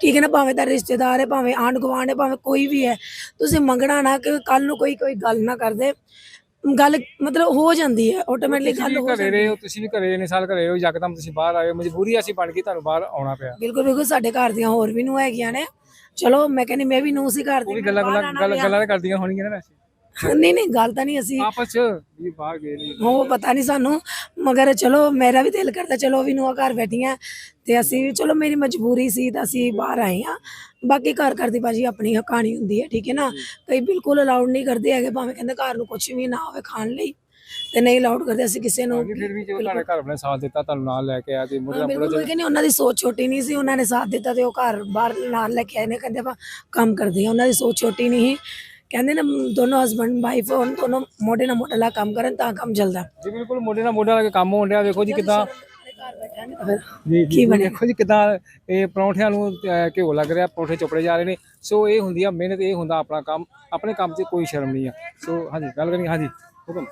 ਠੀਕ ਹੈ ਨਾ ਭਾਵੇਂ ਤਾਂ ਰਿਸ਼ਤੇਦਾਰ ਹੈ ਭਾਵੇਂ ਆਂਢ ਗੁਆਂਢ ਹੈ ਭਾਵੇਂ ਕੋਈ ਵੀ ਹੈ ਤੁਸੀਂ ਮੰਗਣਾ ਨਾ ਕਿ ਕੱਲ ਨੂੰ ਕੋਈ ਕੋਈ ਗੱਲ ਨਾ ਕਰਦੇ। ਗੱਲ ਮਤਲਬ ਹੋ ਜਾਂਦੀ ਹੈ ਆਟੋਮੈਟਿਕਲੀ ਤੁਸੀਂ ਗੱਲ ਹੋ ਘਰੇ ਜਾਂਦੀ ਰਹੇ ਹੈ ਤੁਸੀਂ ਵੀ ਘਰੇ ਇੰਨੇ ਸਾਲ ਘਰੇ ਹੋ ਯਕਦਮ ਤੁਸੀਂ ਬਾਹਰ ਆਏ ਹੋ ਮਜਬੂਰੀ ਅਸੀਂ ਬਣ ਗਈ ਤੁਹਾਨੂੰ ਬਾਹਰ ਆਉਣਾ ਪਿਆ। ਬਿਲਕੁਲ ਬਿਲਕੁਲ ਸਾਡੇ ਘਰ ਦੀਆਂ ਹੋਰ ਵੀ ਨੂੰ ਹੈਗੀਆਂ ਨੇ। ਚਲੋ ਮੈਂ ਕਹਿੰਦੀ ਮੈਂ ਵੀ ਨੂੰ ਸੀ ਘਰ ਉਹ ਦੀ ਵੀ ਗੱਲਾਂ ਗੱਲਾਂ ਗੱਲ- ਪਿਆ। ਗੱਲਾਂ ਤਾਂ ਕਰਦੀਆਂ ਹੋਣਗੀਆਂ ਨਾ ਵੈਸੇ। ਨਹੀਂ ਨਹੀਂ ਗੱਲ ਤਾਂ ਨਹੀਂ ਅਸੀਂ ਆਪਸ ਚ ਵੀ ਬਾਹਰ ਗਏ ਨਹੀਂ। ਉਹ ਪਤਾ ਨਹੀਂ ਸਾਨੂੰ ਮਗਰ ਚਲੋ ਮੇਰਾ ਵੀ ਦਿਲ ਕਰਦਾ ਚਲੋ ਵੀ ਨੂੰ ਘਰ ਬੈਠੀਆਂ ਤੇ ਅਸੀਂ ਵੀ ਚਲੋ ਮੇਰੀ ਮਜਬੂਰੀ ਸੀ ਤਾਂ ਅਸੀਂ ਬਾਹਰ ਆਏ ਆ ਬਾਕੀ ਘਰ ਘਰ ਦੀ ਬਾਜੀ ਆਪਣੀ ਕਹਾਣੀ ਹੁੰਦੀ ਹੈ ਠੀਕ ਹੈ ਨਾ? ਕਈ ਬਿਲਕੁਲ ਅਲਾਉਡ ਨਹੀਂ ਕਰਦੇ ਹੈਗੇ ਭਾਵੇਂ ਕਹਿੰਦੇ ਘਰ ਨੂੰ ਕੁਝ ਵੀ ਨਾ ਹੋਵੇ ਖਾਣ ਲਈ ਤੇ ਨਹੀਂ ਅਲਾਉਡ ਕਰਦੇ ਅਸੀਂ ਕਿਸੇ ਨੂੰ। ਫਿਰ ਵੀ ਜਦੋਂ ਤੁਹਾਡੇ ਘਰ ਆਪਣੇ ਸਾਥ ਦਿੱਤਾ ਤੁਹਾਨੂੰ ਨਾਲ ਲੈ ਕੇ ਆਇਆ ਤੇ ਮੁੰਡਾ ਹਾਂ, ਬਿਲਕੁਲ ਮੈਂ ਕਹਿੰਦੀ ਉਹਨਾਂ ਦੀ ਸੋਚ ਛੋਟੀ ਨਹੀਂ ਸੀ ਉਹਨਾਂ ਨੇ ਸਾਥ ਦਿੱਤਾ ਤੇ ਉਹ ਘਰ ਬਾਹਰ ਨਾਲ ਲੈ ਕੇ ਆਏ ਨੇ ਕਹਿੰਦੇ ਆਪਾਂ ਕੰਮ ਕਰਦੇ ਆ ਉਹਨਾਂ ਦੀ ਸੋਚ ਛੋਟੀ ਨਹੀਂ ਸੀ। ਕਹਿੰਦੇ ਨਾ ਦੋਨੋਂ ਹਸਬੰਡ ਵਾਈਫ ਹੋਣ ਦੋਨੋਂ ਮੋਢੇ ਨਾਲ ਮੋਢਾ ਲਾ ਕੰਮ ਕਰਨ ਤਾਂ ਕੰਮ ਚੱਲਦਾ। ਜੀ ਬਿਲਕੁਲ ਮੋਢੇ ਨਾਲ ਮੋਢਾ ਲਾ ਕੇ ਕੰਮ ਹੋਣ ਡਿਆ। ਵੇਖੋ ਜੀ ਕਿਦਾਂ ਘਰ ਬੈਠਾਂਗੇ ਤਾਂ ਫਿਰ ਜੀ ਕੀ ਜੀ ਬਣਿਆ? ਦੇਖੋ ਜੀ ਕਿਦਾਂ ਇਹ ਪਰੌਂਠਿਆਂ ਨੂੰ ਘਿਓ ਲੱਗ ਰਿਹਾ ਪਰੌਂਠੇ ਚੁਪੜੇ ਜਾ ਰਹੇ ਨੇ। ਸੋ ਇਹ ਹੁੰਦੀ ਆ ਮਿਹਨਤ ਇਹ ਹੁੰਦਾ ਆਪਣਾ ਕੰਮ। ਆਪਣੇ ਕੰਮ 'ਚ ਕੋਈ ਸ਼ਰਮ ਨਹੀਂ ਆ। ਸੋ ਹਾਂਜੀ ਗੱਲ ਕਰੀ ਹਾਂਜੀ ਹੁਕਮ।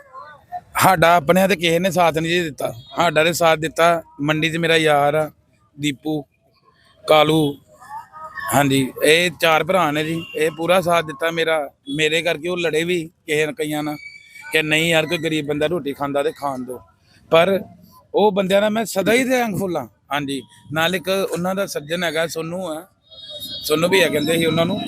ਸਾਡਾ ਆਪਣਿਆਂ ਤੇ ਕਿਸੇ ਨੇ ਸਾਥ ਨਹੀਂ ਜੀ ਦਿੱਤਾ। ਸਾਡਾ ਤੇ ਸਾਥ ਦਿੱਤਾ ਮੰਡੀ 'ਚ ਮੇਰਾ ਯਾਰ ਆ ਦੀਪੂ ਕਾਲੂ ਹਾਂਜੀ ਇਹ ਚਾਰ ਭਰਾ ਨੇ ਜੀ। ਇਹ ਪੂਰਾ ਸਾਥ ਦਿੱਤਾ ਮੇਰਾ। ਮੇਰੇ ਕਰਕੇ ਉਹ ਲੜੇ ਵੀ ਕਿਸੇ ਨਾ ਕਈਆਂ ਨਾਲ ਕਿ ਨਹੀਂ ਯਾਰ ਕੋਈ ਗਰੀਬ ਬੰਦਾ ਰੋਟੀ ਖਾਂਦਾ ਤੇ ਖਾਣ ਦੋ ਪਰ ਉਹ ਬੰਦਿਆਂ ਨਾਲ ਮੈਂ ਸਦਾ ਹੀ ਤੇ ਫੁੱਲਾਂ ਹਾਂਜੀ ਨਾਲ ਇੱਕ ਉਹਨਾਂ ਦਾ ਸੱਜਣ ਹੈਗਾ ਸੋਨੂ ਆ। ਸੋਨੂ ਵੀ ਆ ਕਹਿੰਦੇ ਸੀ ਉਹਨਾਂ ਨੂੰ।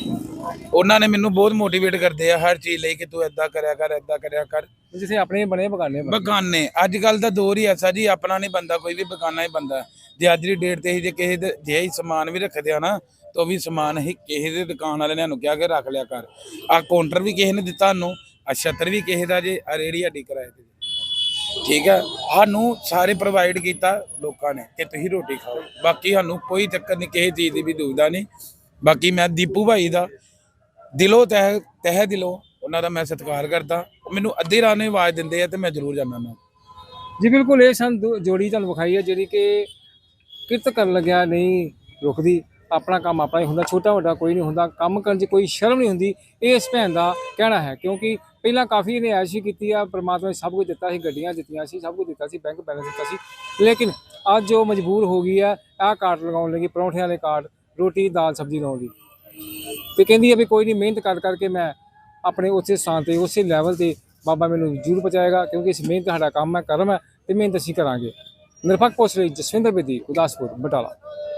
ਉਹਨਾਂ ਨੇ ਮੈਨੂੰ ਬਹੁਤ ਮੋਟੀਵੇਟ ਕਰਦੇ ਆ ਹਰ ਚੀਜ਼ ਲਈ ਕਿ ਤੂੰ ਏਦਾਂ ਕਰਿਆ ਕਰ ਏਦਾਂ ਕਰਿਆ ਕਰ। ਜਿੱਥੇ ਆਪਣੇ ਬਣੇ ਬਗਾਨੇ। ਬਗਾਨੇ। ਅੱਜ ਕੱਲ ਦਾ ਦੌਰ ਹੀ ਐਸਾ ਜੀ ਆਪਣਾ ਨਹੀਂ ਬੰਦਾ ਕੋਈ ਵੀ ਬਗਾਨਾ ਹੀ ਬੰਦਾ। ਹੈ। ਜੇ ਅੱਜ ਦੀ ਡੇਟ ਤੇ ਹੀ ਜੇ ਕਿਸੇ ਦੇ ਜੇ ਹੀ ਸਮਾਨ ਵੀ ਰੱਖਦੇ ਆ ਨਾ ਤੋਂ ਵੀ ਸਮਾਨ ਹੀ ਕਿਸੇ ਦੇ ਦੁਕਾਨ ਵਾਲੇ ਨੇ ਨੂੰ ਕਿਹਾ ਕਿ ਰੱਖ ਲਿਆ ਕਰ। ਆ ਕਾਊਂਟਰ ਵੀ ਕਿਸੇ ਨੇ ਦਿੱਤਾ ਨੂੰ ਆ ਛੱਤਰ ਵੀ ਕਿਸੇ ਦਾ ਜੇ ਆ ਰੇੜੀ ਹੱਡੀ ਕਿਰਾਏ ਤੇ ਠੀਕ ਹੈ ਸਾਨੂੰ ਸਾਰੇ ਪ੍ਰੋਵਾਈਡ ਕੀਤਾ ਲੋਕਾਂ ਨੇ ਕਿ ਤੁਸੀਂ ਰੋਟੀ ਖਾਓ। ਬਾਕੀ ਸਾਨੂੰ ਕੋਈ ਚੱਕਰ ਨਹੀਂ, ਕਿਸੇ ਚੀਜ਼ ਦੀ ਵੀ ਦੁविधा ਨਹੀਂ। ਬਾਕੀ ਮੈਂ ਦੀਪੂ ਭਾਈ ਦਾ ਦਿਲੋਂ ਤਹਿ ਤਹਿ ਦਿਲੋਂ ਉਹਨਾਂ ਦਾ ਮੈਂ ਸਤਿਕਾਰ ਕਰਦਾ। ਮੈਨੂੰ ਅੱਧੀ ਰਾਤ ਨੂੰ ਆਵਾਜ਼ ਦਿੰਦੇ ਆ ਤੇ ਮੈਂ ਜ਼ਰੂਰ ਜਾਂਦਾ ਨਾ ਜੀ, ਬਿਲਕੁਲ, ਇਹ ਸਾਨੂੰ ਜੋੜੀ ਤੁਹਾਨੂੰ ਵਿਖਾਈ ਹੈ ਜਿਹੜੀ ਕਿ ਕਿਰਤ ਕਰਨ ਲੱਗਿਆ, ਨਹੀਂ ਰੁਕਦੀ। ਆਪਣਾ ਕੰਮ ਆਪਣਾ ਹੀ ਹੁੰਦਾ, ਛੋਟਾ ਵੱਡਾ ਕੋਈ ਨਹੀਂ ਹੁੰਦਾ, ਕੰਮ ਕਰਨ 'ਚ ਕੋਈ ਸ਼ਰਮ ਨਹੀਂ ਹੁੰਦੀ, ਇਹ ਇਸ ਭੈਣ ਦਾ ਕਹਿਣਾ ਹੈ, ਕਿਉਂਕਿ ਪਹਿਲਾਂ ਕਾਫੀ ਇਹਨੇ ਐਸ਼ ਹੀ ਕੀਤੀ ਆ, ਪ੍ਰਮਾਤਮਾ ਨੇ ਸਭ ਕੁਝ ਦਿੱਤਾ ਸੀ, ਗੱਡੀਆਂ ਦਿੱਤੀਆਂ ਸੀ, ਸਭ ਕੁਝ ਦਿੱਤਾ ਸੀ, ਬੈਂਕ ਬੈਲੈਂਸ ਦਿੱਤਾ ਸੀ, ਲੇਕਿਨ ਅੱਜ ਉਹ ਮਜਬੂਰ ਹੋ ਗਈ ਆ, ਆਹ ਕਾਰਡ ਲਗਾਉਣ ਲੱਗੀ, ਪਰੌਂਠਿਆਂ ਵਾਲੇ ਕਾਰਡ, ਰੋਟੀ, ਦਾਲ, ਸਬਜ਼ੀ ਲਾਉਣ ਦੀ। ਤੇ ਕਹਿੰਦੀ ਹੈ ਵੀ ਕੋਈ ਨਹੀਂ, ਮਿਹਨਤ ਕਰ, ਕਰਕੇ ਮੈਂ ਆਪਣੇ ਉਸੇ ਸਥਾਨ ਤੇ, ਉਸੇ ਲੈਵਲ ਤੇ ਬਾਬਾ ਮੈਨੂੰ ਜ਼ਰੂਰ ਪਹੁੰਚਾਏਗਾ, ਕਿਉਂਕਿ ਇਸ ਮਿਹਨਤ ਸਾਡਾ ਕੰਮ ਹੈ, ਕਰਮ ਹੈ, ਤੇ ਮਿਹਨਤ ਅਸੀਂ ਕਰਾਂਗੇ। ਨਿਰਪੱਖ ਪੋਸਟ ਲਈ ਜਸਵਿੰਦਰ ਬੇਦੀ, ਗੁਰਦਾਸਪੁਰ, ਬਟਾਲਾ।